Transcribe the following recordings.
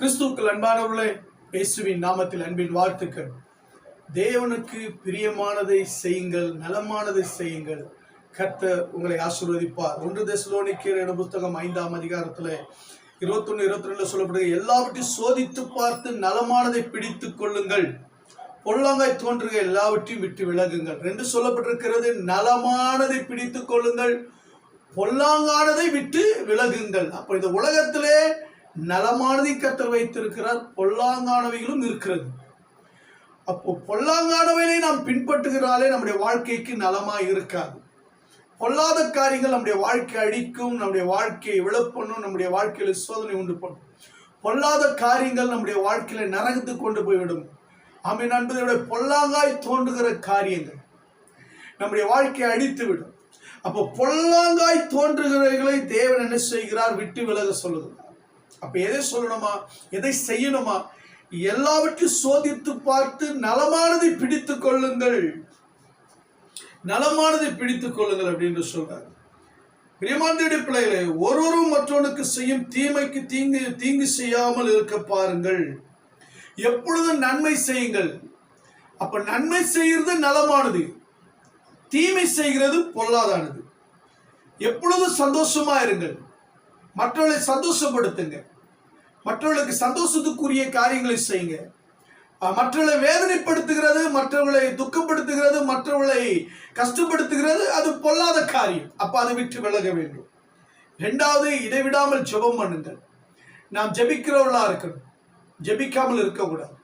கிறிஸ்துக்கள் அன்பானவர்களே இயேசுவின் நாமத்தில் அன்பின் வாழ்த்துக்கள். தேவனுக்கு பிரியமானதை செய்யுங்கள் நலமானதை செய்யுங்கள். கர்த்தர் உங்களை ஆசீர்வதிப்பார். ஒன்று தெசலோனிக்கர் என்ற புத்தகம் ஐந்தாம் அதிகாரத்தில் இருபத்தொன்னு இருபத்தி ரெண்டுல சொல்லப்படுகிறது எல்லாவற்றையும் சோதித்து பார்த்து நலமானதை பிடித்துக் கொள்ளுங்கள். பொல்லாங்காய் தோன்றுக எல்லாவற்றையும் விட்டு விலகுங்கள். ரெண்டு சொல்லப்பட்டிருக்கிறது நலமானதை பிடித்து கொள்ளுங்கள் பொல்லாங்கானதை விட்டு விலகுங்கள். அப்ப இந்த உலகத்திலே நலமானதை கத்தர் வைத்திருக்கிறார். பொல்லாங்கானவைகளும் இருக்கிறது. அப்போ பொல்லாங்கானவைகளை நாம் பின்பற்றுகிறாலே நம்முடைய வாழ்க்கைக்கு நலமாக இருக்காது. பொல்லாத காரியங்கள் நம்முடைய வாழ்க்கை அழிக்கும் நம்முடைய வாழ்க்கையை விழப்பண்ணும் நம்முடைய வாழ்க்கையில சோதனை உண்டு பண்ணும். பொல்லாத காரியங்கள் நம்முடைய வாழ்க்கையில நரகத்து கொண்டு போய்விடும். அமை நண்பர்களுடைய பொல்லாங்காய் தோன்றுகிற காரியங்கள் நம்முடைய வாழ்க்கையை அழித்து விடும் அப்போ பொல்லாங்காய் தோன்றுகிறவர்களை தேவன் என்ன செய்கிறார்? விட்டு விலக சொல்லுகிறார். அப்ப எதை சொல்லணுமா? எதை செய்யணுமா? எல்லாவற்றையும் சோதித்து பார்த்து நலமானதை பிடித்துக் கொள்ளுங்கள். நலமானதை பிடித்துக் கொள்ளுங்கள் அப்படின்னு சொல்றாரு. பிரியமாந்தியுடைய பிள்ளைகளை ஒருவரும் மற்றவனுக்கு செய்யும் தீமைக்கு தீங்கு தீங்கு செய்யாமல் இருக்க பாருங்கள். எப்பொழுதும் நன்மை செய்யுங்கள். அப்ப நன்மை செய்கிறது நலமானது. தீமை செய்கிறது பொல்லாதானது. எப்பொழுதும் சந்தோஷமா இருங்கள். மற்றவர்களை சந்தோஷப்படுத்துங்க. மற்றவர்களுக்கு சந்தோஷத்துக்குரிய காரியங்களை செய்யுங்க. மற்றவர்களை வேதனைப்படுத்துகிறது மற்றவர்களை துக்கப்படுத்துகிறது மற்றவர்களை கஷ்டப்படுத்துகிறது அது பொல்லாத காரியம். அப்போ அதை விட்டு விலக வேண்டும். ரெண்டாவது இடைவிடாமல் ஜெபம் பண்ணுங்கள். நாம் ஜெபிக்கிறவர்களா இருக்கணும். ஜெபிக்காமல் இருக்கக்கூடாது.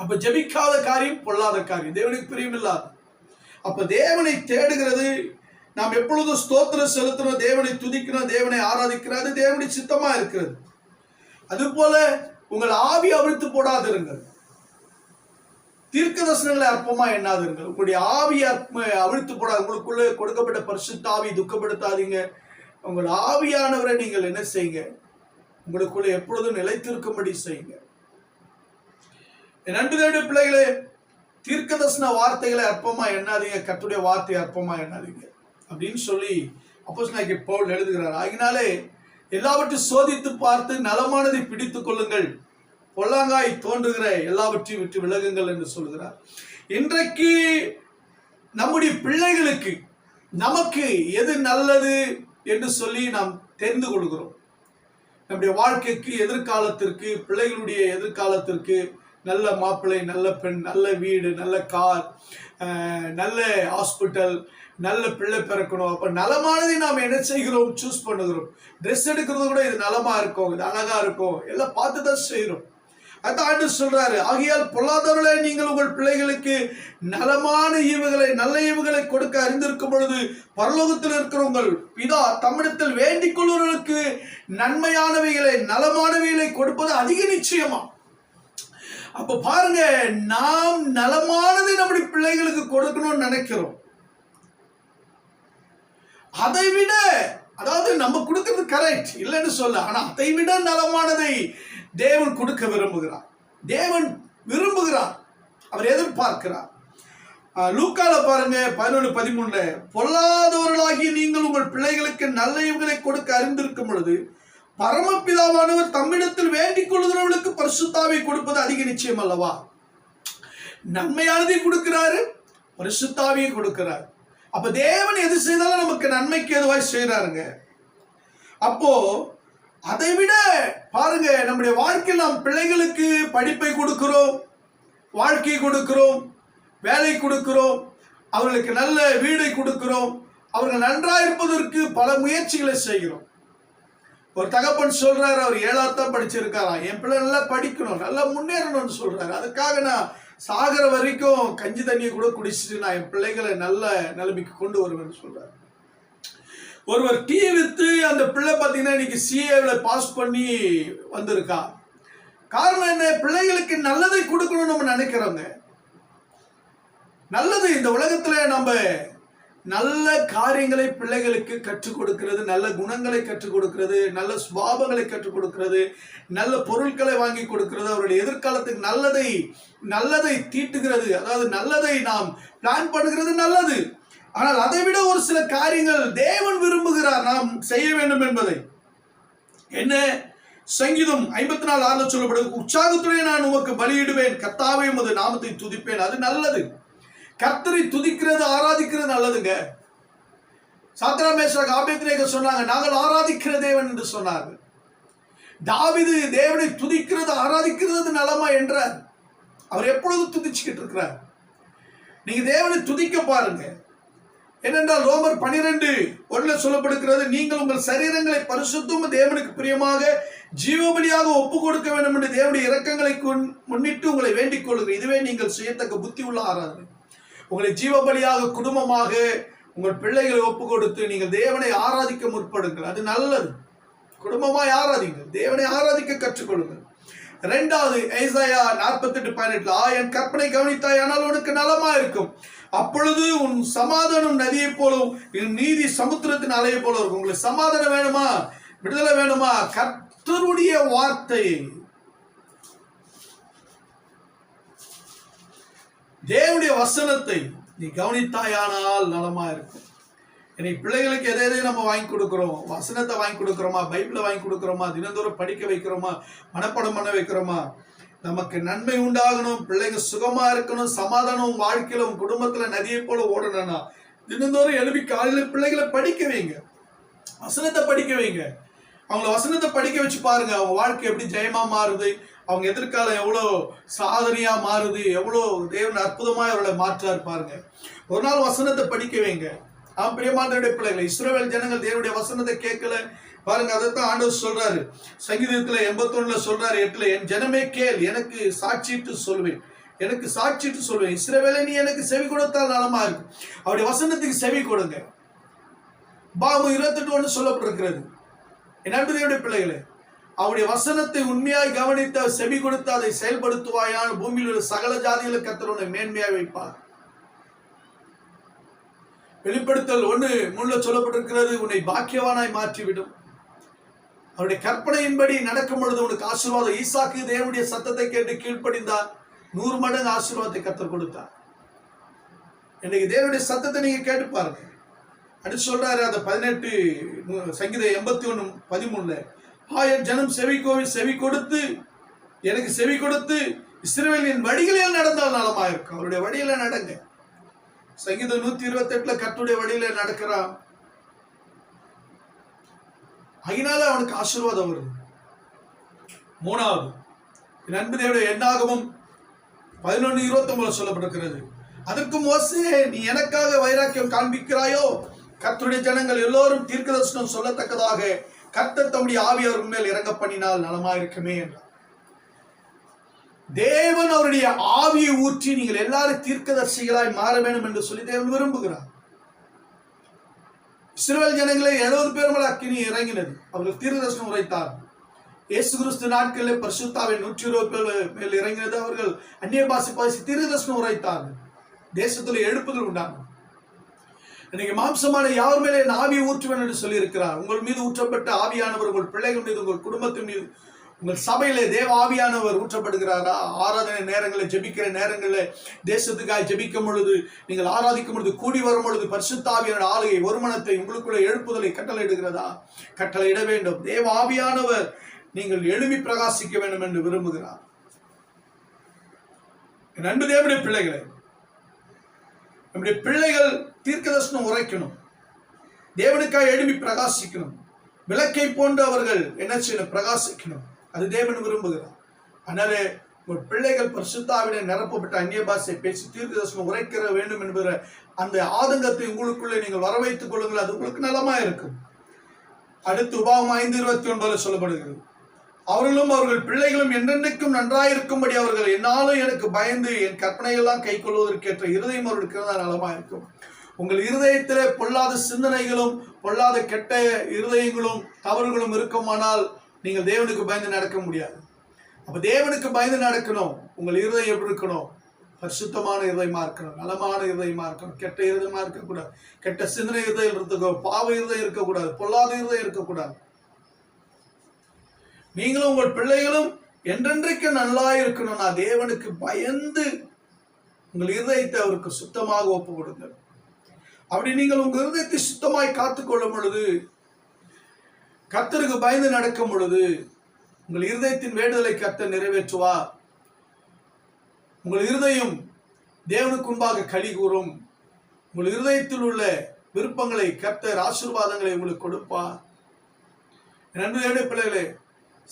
அப்போ ஜெபிக்காத காரியம் பொல்லாத காரியம். தேவனுக்கு பிரியமில்லாது. அப்போ தேவனை தேடுகிறது நாம் எப்பொழுதும் ஸ்தோத்திரம் செலுத்தணும் தேவனை துதிக்கணும் தேவனை ஆராதிக்கிறோம் அது தேவனுடைய சித்தமா இருக்கிறது. அதுபோல உங்கள் ஆவி அவிழ்த்து போடாதிருங்கள். தீர்க்க தரிசனங்களை அற்பமா எண்ணாதிருங்கள். உங்களுடைய ஆவி அற்ப அவிழ்த்து போடாது. உங்களுக்குள்ளே கொடுக்கப்பட்ட பரிசுத்த ஆவி துக்கப்படுத்தாதீங்க. உங்கள் ஆவியானவரை நீங்கள் என்ன செய்யுங்க? உங்களுக்குள்ள எப்பொழுதும் நிலைத்திருக்கும்படி செய்யுங்க. என் அன்பு பிள்ளைகளே தீர்க்கதர்சன வார்த்தைகளை அற்பமா எண்ணாதீங்க. கத்துடைய வார்த்தையை அற்பமா எண்ணாதீங்க. அப்படின்னு சொல்லி அப்போஸ் நாய்க்கு பவுல் எழுதுகிறார். ஆகினாலே எல்லாவற்றையும் சோதித்து பார்த்து நலமானதை பிடித்துக் கொள்ளுங்கள். பொல்லாங்காய் தோன்றுகிற எல்லாவற்றையும் விட்டு விலகுங்கள் என்று சொல்கிறார். இன்றைக்கு நம்முடைய பிள்ளைகளுக்கு நமக்கு எது நல்லது என்று சொல்லி நாம் தெரிந்து கொள்கிறோம். நம்முடைய வாழ்க்கைக்கு எதிர்காலத்திற்கு பிள்ளைகளுடைய எதிர்காலத்திற்கு நல்ல மாப்பிள்ளை நல்ல பெண் நல்ல வீடு நல்ல கார் நல்ல ஹாஸ்பிட்டல் நல்ல பிள்ளை பிறக்கணும். அப்ப நலமானதை நாம் என்ன செய்கிறோம்? சூஸ் பண்ணுகிறோம். ட்ரெஸ் எடுக்கிறது கூட இது நலமா இருக்கும். இது அழகா இருக்கும். எல்லாம் பார்த்து தான் செய்கிறோம். அதான் ஆண்டு சொல்றாரு ஆகையால் பொல்லாதவர்களே நீங்கள் உங்கள் பிள்ளைகளுக்கு நலமான ஈவுகளை நல்ல ஈவுகளை கொடுக்க அறிந்திருக்கும் பொழுது பரலோகத்தில் இருக்கிற உங்கள் பிதா தமிழத்தில் வேண்டிக் கொள்வர்களுக்கு நன்மையானவைகளை நலமானவைகளை கொடுப்பது அதிக நிச்சயமா? அப்ப பாருங்க நாம் நலமானதை நம்முடைய பிள்ளைகளுக்கு கொடுக்கணும்னு நினைக்கிறோம். அதை விட அதாவது நம்ம கொடுக்கறது கரெக்ட் இல்லைன்னு சொல்ல ஆனால் அதை விட நலமானதை தேவன் கொடுக்க விரும்புகிறார். தேவன் விரும்புகிறார். அவர் எதிர்பார்க்கிறார். லூக்கால பாருங்க பதினொன்று பதிமூணுல பொல்லாதவர்களாகிய நீங்கள் உங்கள் பிள்ளைகளுக்கு நல்ல இவங்களை கொடுக்க அறிந்திருக்கும் பொழுது பரமபிதாவானவர் தம்மிடத்தில் வேண்டிக் கொள்கிறவர்களுக்கு பரிசுத்தாவை கொடுப்பது அதிக நிச்சயம் அல்லவா? நன்மையானதை கொடுக்கிறாரு பரிசுத்தாவையும் கொடுக்கிறார். அப்ப தேவன் எது செய்தாலும் நமக்கு நன்மைக்கு எதுவாய் செய்யறாருங்க அப்போ அதை விட பாருங்க நம்முடைய வாழ்க்கையில் நாம் பிள்ளைகளுக்கு படிப்பை கொடுக்கிறோம் வாழ்க்கை கொடுக்கிறோம் வேலை கொடுக்கிறோம் அவர்களுக்கு நல்ல வீடை கொடுக்கிறோம் அவர்கள் நன்றாக இருப்பதற்கு பல முயற்சிகளை செய்கிறோம். ஒரு தகப்பன் சொல்றாரு அவர் ஏழாத்தான் படிச்சிருக்காராம். என் பிள்ளை நல்லா படிக்கணும் நல்லா முன்னேறணும்னு சொல்றாரு. அதுக்காக நான் சாகிற வரைக்கும் கஞ்சி தண்ணியை கூட குடிச்சிட்டு நான் என் பிள்ளைகளை நல்ல நிலைமைக்கு கொண்டு வருவேன்னு சொல்றாரு. ஒருவர் டீ வித்து அந்த பிள்ளை பார்த்தீங்கன்னா இன்னைக்கு சிஏவில் பாஸ் பண்ணி வந்திருக்கா. காரணம் என்ன? பிள்ளைகளுக்கு நல்லதை கொடுக்கணும்னு நம்ம நினைக்கிறோங்க. நல்லது இந்த உலகத்துல நம்ம நல்ல காரியங்களை பிள்ளைகளுக்கு கற்றுக் கொடுக்கிறது நல்ல குணங்களை கற்றுக் கொடுக்கிறது நல்ல சுபாவங்களை கற்றுக் கொடுக்கிறது நல்ல பொருட்களை வாங்கி கொடுக்கிறது அவருடைய எதிர்காலத்துக்கு நல்லதை நல்லதை தீட்டுகிறது. அதாவது நல்லதை நாம் பிளான் பண்ணுகிறது நல்லது. ஆனால் அதை விட ஒரு சில காரியங்கள் தேவன் விரும்புகிறார் நாம் செய்ய வேண்டும் என்பதை. என்ன? சங்கீதம் ஐம்பத்தி நாலு ஆறுல சொல்லப்படுது உற்சாகத்துடைய நான் உமக்கு பலியிடுவேன் கத்தாவே உமது நாமத்தை துதிப்பேன். அது நல்லது. கர்த்தரை துதிக்கிறது ஆராதிக்கிறது நல்லதுங்க. சாத்ராமேஸ்வர ஆபேத்ரேக சொன்னாங்க நாங்கள் ஆராதிக்கிற தேவன் என்று சொன்னார்கள். தாவிது தேவனை துதிக்கிறது ஆராதிக்கிறது நலமா என்றார். அவர் எப்பொழுதும் துதிச்சுக்கிட்டு இருக்கிறார்? நீங்க தேவனை துதிக்க பாருங்க. ஏனென்றால் ரோமர் பனிரெண்டு ஒன்றுல சொல்லப்படுகிறது நீங்கள் உங்கள் சரீரங்களை பரிசுத்தம் தேவனுக்கு பிரியமாக ஜீவபலியாக ஒப்பு கொடுக்க வேண்டும் என்று தேவனுடைய இரக்கங்களை கொண்- முன்னிட்டு உங்களை வேண்டிக் கொள்கிறேன் இதுவே நீங்கள் செய்யத்தக்க புத்தி உள்ள ஆராதனை. உங்களை ஜீவபலியாக குடும்பமாக உங்கள் பிள்ளைகளை ஒப்பு கொடுத்து நீங்கள் தேவனை ஆராதிக்க முற்படுங்கள். அது நல்லது. குடும்பமாய் ஆராதிங்கள் தேவனை ஆராதிக்க கற்றுக்கொள்ளுங்கள். ரெண்டாவது ஐசாயா நாற்பத்தெட்டு பதினெட்டுல ஆ என் கற்பனை கவனித்தாய் ஆனால் உனக்கு நலமா இருக்கும் அப்பொழுது உன் சமாதானம் நதியைப் போலும் என் நீதி சமுத்திரத்தின் அலையை போல இருக்கும். உங்களுக்கு சமாதானம் வேணுமா? விடுதலை வேணுமா? கர்த்தருடைய வார்த்தையை தேவனுடைய வசனத்தை நீ கவனித்தாயானால் நலமா இருக்கும் இன்னைக்கு பிள்ளைகளுக்கு எதை எதை நம்ம வாங்கி கொடுக்குறோம்? வசனத்தை வாங்கி கொடுக்குறோமா? பைபிளை வாங்கி கொடுக்குறோமா? தினந்தோறும் படிக்க வைக்கிறோமா? மனப்படம் பண்ண வைக்கிறோமா? நமக்கு நன்மை உண்டாகணும் பிள்ளைங்க சுகமா இருக்கணும் சமாதானம் வாழ்க்கையில உன் குடும்பத்துல நதியை போல ஓடணும்னா தினந்தோறும் எழுப்பி காலையில பிள்ளைகளை படிக்க வைங்க. வசனத்தை படிக்க வைங்க. அவங்கள வசனத்தை படிக்க வச்சு பாருங்க. அவங்க வாழ்க்கை எப்படி ஜெயமா மாறுது? அவங்க எதிர்காலம் எவ்வளோ சாதனையாக மாறுது எவ்வளோ தேவன் அற்புதமாக அவர்களை மாற்றாரு பாருங்க. ஒரு நாள் வசனத்தை படிக்க வைங்க. ஆம் பிரியமானவருடைய பிள்ளைகளை இஸ்ரோவேல் ஜனங்கள் தேவனுடைய வசனத்தை கேட்கல. பாருங்க அதைத்தான் ஆண்டவர் சொல்றாரு. சங்கீதத்துல எண்பத்தொன்னுல சொல்றாரு எட்டுல என் ஜனமே கேள் எனக்கு சாட்சிட்டு சொல்வேன். எனக்கு சாட்சிட்டு சொல்வேன். இஸ்ரவேலை நீ எனக்கு செவி கொடுத்தால் நலமா இருக்கும். அவருடைய வசனத்துக்கு செவி கொடுங்க. பாபு இருபத்தெட்டு ஒன்று சொல்லப்பட்டிருக்கிறது. என் அன்பு தேவனுடைய பிள்ளைகளே அவருடைய வசனத்தை உண்மையாய் கவனித்து செவி கொடுத்து அதை செயல்படுத்துவாயான பூமியில் உள்ள சகல ஜாதிகளுக்கு கர்த்தர் உன்னை மேன்மையாய் வைப்பார். வெளிப்படுத்தல் ஒன்று முன்ன சொல்லப்பட்டிருக்கிறது உன்னை பாக்கியவானாய் மாற்றிவிடும். அவருடைய கற்பனையின்படி நடக்கும் பொழுது உனக்கு ஆசீர்வாதம். ஈசாக்கு தேவனுடைய சத்தத்தை கேட்டு கீழ்ப்படிந்தார். நூறு மடங்கு ஆசீர்வாதத்தை கத்தர் கொடுத்தார். இன்னைக்கு தேவனுடைய சத்தத்தை நீங்க கேட்டு பாருங்க. அடுத்து சொல்றாரு அந்த பதினெட்டு சங்கீதம் எண்பத்தி ஒன்று பதிமூணுல. ஆயர் ஜனம் செவி கோவில் செவி கொடுத்து எனக்கு செவி கொடுத்து இஸ்ரேலின் வழிகளில் நடந்தால் நலமாக இருக்கும். அவருடைய வழியில நடங்க. சங்கீதம் நூத்தி இருபத்தி எட்டுல கத்துடைய வழியில நடக்கிறான். அதனால அவனுக்கு ஆசீர்வாதம் வருது. மூணாவது என் அன்பு தேவடைய எண்ணாகவும் பதினொன்று ஒன்பது சொல்லப்பட்டிருக்கிறது. அதற்கு மோசே நீ எனக்காக வைராக்கியம் காண்பிக்கிறாயோ? கத்துடைய ஜனங்கள் எல்லோரும் தீர்க்கதர்சனம் சொல்லத்தக்கதாக கர்த்தர் தம்முடைய ஆவியவர் மேல் இறங்க பண்ணினால் நலமா இருக்குமே என்றார். தேவன் அவருடைய ஆவியை ஊற்றி நீங்கள் எல்லாரும் தீர்க்கதர்சிகளாய் மாற வேண்டும் என்று சொல்லி தேவன் விரும்புகிறார். இஸ்ரவேல் ஜனங்களை எழுபது பேர் அக்கினி இறங்கினது. அவர்கள் தீர்க்கதர்சனம் உரைத்தார். இயேசு கிறிஸ்து நாட்களில் பரிசுத்தாவின் நூற்றி இருபது பேர் மேல் இறங்கினது. அவர்கள் அந்நிய பாசி பாசி தீர்க்கதர்சனம் உரைத்தார்கள். தேசத்தில் எழுப்புதல் உண்டாகும் இன்னைக்கு மாம்சமான யார் மேலே என் ஆவியை ஊற்றுவேன் என்று சொல்லியிருக்கிறார். உங்கள் மீது ஊற்றப்பட்ட ஆவியானவர் உங்கள் பிள்ளைகள் மீது உங்கள் குடும்பத்தின் மீது உங்கள் சபையிலே தேவ ஆவியானவர் ஊற்றப்படுகிறாரா? ஆராதனை நேரங்களில் ஜெபிக்கிற நேரங்களில் தேசத்துக்காக ஜெபிக்கும் பொழுது நீங்கள் ஆராதிக்கும் பொழுது கூடி வரும் பொழுது பரிசுத்தாவியான ஆளுகை ஒருமனத்தை உங்களுக்குள்ள எழுப்புதலை கட்டளையிடுகிறதா? கட்டளையிட வேண்டும். தேவ ஆவியானவர் நீங்கள் எழுப்பி பிரகாசிக்க வேண்டும் என்று விரும்புகிறார். நண்பு தேவனுடைய பிள்ளைகளை நம்முடைய பிள்ளைகள் தீர்க்கதர்சனம் உரைக்கணும். தேவனுக்காக எழுப்பி பிரகாசிக்கணும். விளக்கை போன்று அவர்கள் என்ன செய்யணும்? பிரகாசிக்கணும். அது தேவன் விரும்புகிறார். அதனாலே உங்கள் பிள்ளைகள் பரிசுத்தாவினை நிரப்பப்பட்ட அந்நிய பாஷை பேசி தீர்க்கதர்சனம் உரைக்கிற வேண்டும் என்கிற அந்த ஆதங்கத்தை உங்களுக்குள்ளே நீங்கள் வர வைத்துக் கொள்ளுங்கள். அது உங்களுக்கு நலமாக இருக்கும் அடுத்து உபாவம் ஐந்து இருபத்தி ஒன்பதில் சொல்லப்படுகிறது. அவர்களும் அவர்கள் பிள்ளைகளும் என்றென்றைக்கும் நன்றாயிருக்கும்படி அவர்கள் என்னாலும் எனக்கு பயந்து என் கற்பனைகள்லாம் கை கொள்வதற்கேற்ற இருதயம் அவர்களுக்கு இருந்தால் நலமா இருக்கும். உங்கள் இருதயத்திலே பொல்லாத சிந்தனைகளும் பொல்லாத கெட்ட இருதயங்களும் தவறுகளும் இருக்குமானால் நீங்கள் தேவனுக்கு பயந்து நடக்க முடியாது. அப்ப தேவனுக்கு பயந்து நடக்கணும். உங்கள் இருதயம் எப்படி இருக்கணும்? பரிசுத்தமான இருதயமா இருக்கணும். நலமான இருதயமா இருக்கணும். கெட்ட இருதயமா இருக்கக்கூடாது. கெட்ட சிந்தனை இருதயம் இருக்க பாவ இருதயம் இருக்கக்கூடாது. பொல்லாத இருதயம் இருக்கக்கூடாது. நீங்களும் உங்கள் பிள்ளைகளும் என்றென்றைக்கு நல்லா இருக்கணும். நான் தேவனுக்கு பயந்து உங்கள் இருதயத்தை அவருக்கு சுத்தமாக ஒப்பு கொடுங்க அப்படி நீங்கள் உங்கள் இருதயத்தை சுத்தமாய் காத்துக்கொள்ளும் பொழுது கத்தருக்கு பயந்து நடக்கும் பொழுது உங்கள் இருதயத்தின் வேண்டுதலை கத்த நிறைவேற்றுவா உங்கள் இருதயம் தேவனுக்கு முன்பாக களி கூறும். உங்கள் இருதயத்தில் உள்ள விருப்பங்களை கத்தர் ஆசீர்வாதங்களை உங்களுக்கு கொடுப்பா நன்றி பிள்ளைகளே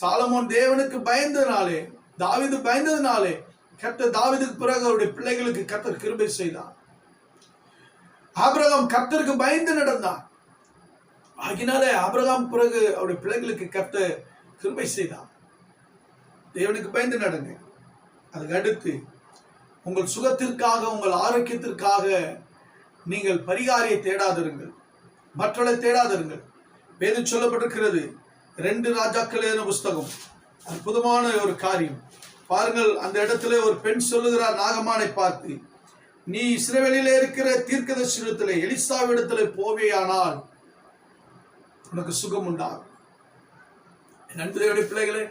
சாலமோன் தேவனுக்கு பயந்ததுனாலே தாவிது பயந்ததுனாலே கர்த்தர் தாவிதுக்கு பிறகு அவருடைய பிள்ளைகளுக்கு கர்த்தர் கிருபை செய்தார். ஆபிரகாம் கர்த்தருக்கு பயந்து நடந்தார். ஆகினாலே ஆபிரகாம் பிறகு அவருடைய பிள்ளைகளுக்கு கர்த்தர் கிருபை செய்தான் தேவனுக்கு பயந்து நடங்க. அதுக்கு அடுத்து உங்கள் சுகத்திற்காக உங்கள் ஆரோக்கியத்திற்காக நீங்கள் பரிகாரியை தேடாதிருங்கள். மற்றவர்களை தேடாதிருங்கள். வேதம் சொல்லப்பட்டிருக்கிறது ரெண்டு ராஜாக்கள் புஸ்தகம். அற்புதமான ஒரு காரியம். பாருங்கள் அந்த இடத்துல ஒரு பெண் சொல்லுகிறார் நாகமானை பார்த்து நீ இஸ்ரவேலிலே இருக்கிற தீர்க்கதர்சனத்தில் எலிசாவிடத்திலே போவேயானால் உனக்கு சுகம் உண்டாகும். என் பிள்ளைகளே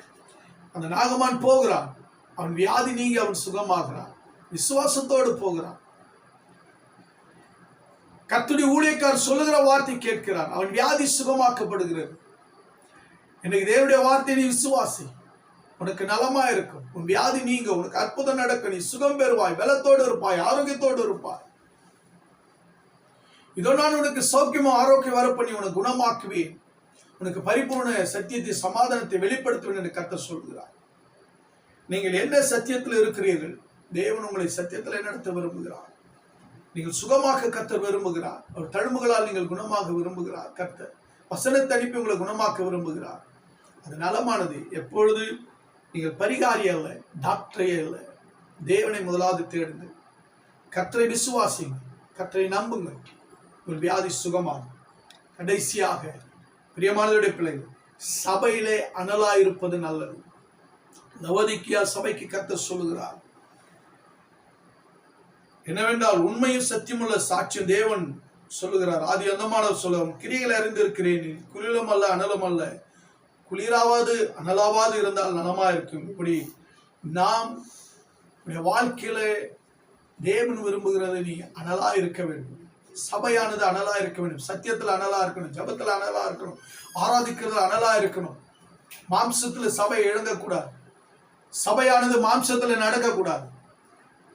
அந்த நாகமான் போகிறான். அவன் வியாதி நீங்கி அவன் சுகமாகிறான். விசுவாசத்தோடு போகிறான். கத்துடைய ஊழியக்கார் சொல்லுகிற வார்த்தை கேட்கிறான் அவன் வியாதி சுகமாக்கப்படுகிறது. இன்னைக்கு தேவடைய வார்த்தை நீ விசுவாசி. உனக்கு நலமா இருக்கும். உன் வியாதி நீங்க உனக்கு அற்புதம் நடக்கும். நீ சுகம் பெறுவாய் பலத்தோடு இருப்பாய் ஆரோக்கியத்தோடு இருப்பாய். இதோ நான் உனக்கு சௌக்கியமும் ஆரோக்கியம் வர பண்ணி உனக்கு குணமாக்குவேன். உனக்கு பரிபூர்ண சத்தியத்தை சமாதானத்தை வெளிப்படுத்துவேன் என்று கத்த சொல்கிறார். நீங்கள் என்ன சத்தியத்தில் இருக்கிறீர்கள்? தேவன் உங்களை சத்தியத்தில் நடத்த விரும்புகிறார்? நீங்கள் சுகமாக கத்த விரும்புகிறார். அவர் தழும்புகளால் நீங்கள் குணமாக விரும்புகிறார் கர்த்தர். வசனத்தை அனுப்பி உங்களை குணமாக்க விரும்புகிறார். அது நலமானது. எப்பொழுது நீங்கள் பரிகாரியே இல்லை டாக்டரையே அல்ல தேவனை முதலாவது தேடுங்கள். கற்றை விசுவாசிங்க கர்த்தரை நம்புங்கள். உங்கள் வியாதி சுகமாகும். கடைசியாக பிரியமானதுடைய பிள்ளைகள் சபையிலே அனலாயிருப்பது நல்லது. நவதிக்கியா சபைக்கு கத்த சொல்லுகிறார். என்னவென்றால் உண்மையும் சத்தியமுள்ள சாட்சியம் தேவன் சொல்லுகிறார். ஆதி அந்தமான சொல்லவும் கிரிகளை அறிந்திருக்கிறேன். குளிரும் அல்ல அனலும் அல்ல. குளிராவது அனலாவது இருந்தால் நலமா இருக்கும். இப்படி நாம் வாழ்க்கையில தேவன் விரும்புகிறது நீ அனலா இருக்க வேண்டும். சபையானது அனலா இருக்க வேண்டும். சத்தியத்துல அனலா இருக்கணும். ஜபத்துல அனலா இருக்கணும். ஆராதிக்கிறதுல அனலா இருக்கணும். மாம்சத்துல சபை இழங்கக்கூடாது. சபையானது மாம்சத்துல நடக்கக்கூடாது.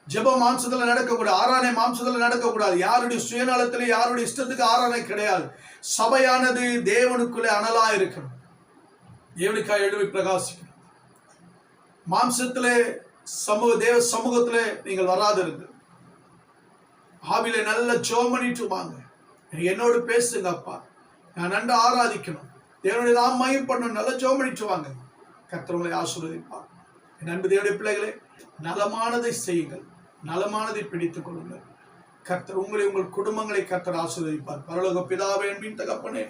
ஜெப மாம்சத்துல நடக்கக்கூடாது ஆராணை மாம்சத்துல நடக்கக்கூடாது. யாருடைய சுயநலத்திலே யாருடைய இஷ்டத்துக்கு ஆராணை கிடையாது. சபையானது தேவனுக்குள்ளே அனலா இருக்கணும். தேவனுக்காக எழுவி பிரகாசிக்கணும்? மாம்சத்திலே சமூக தேவ சமூகத்திலே நீங்கள் வராதிருங்க ஆவில நல்ல ஜோம் பண்ணிட்டு வாங்க. என்னோடு பேசுங்க அப்பா. நான் நன்கு ஆராதிக்கணும். தேவனுடைய நாம் மயம் பண்ணணும். நல்ல ஜோம் பண்ணிட்டு வாங்க. கர்த்தவங்களை ஆசீர்வதிப்பார். என் அன்பு தேவனுடைய பிள்ளைகளே நலமானதை செய்யுங்கள். நலமானதை பிடித்துக் கொள்ளுங்கள். கர்த்தர் உங்களை உங்கள் குடும்பங்களை கர்த்தர் ஆசீர்வதிப்பார். பரலோக பிதாவே என்பின் தகப்பனே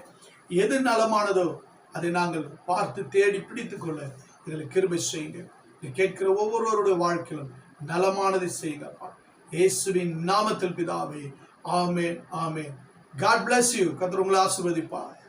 எது நலமானதோ அதை நாங்கள் பார்த்து தேடி பிடித்துக் கொள்ள எங்களை கிருபை செய்யுங்க கேட்கிற ஒவ்வொருவருடைய வாழ்க்கையிலும் நலமானதை செய்யுங்கப்பா இயேசுவின் நாமத்தில் பிதாவே ஆமே ஆமே காட் பிளஸ் யூ கர்த்தர் உங்களை ஆசீர்வதிப்பார்.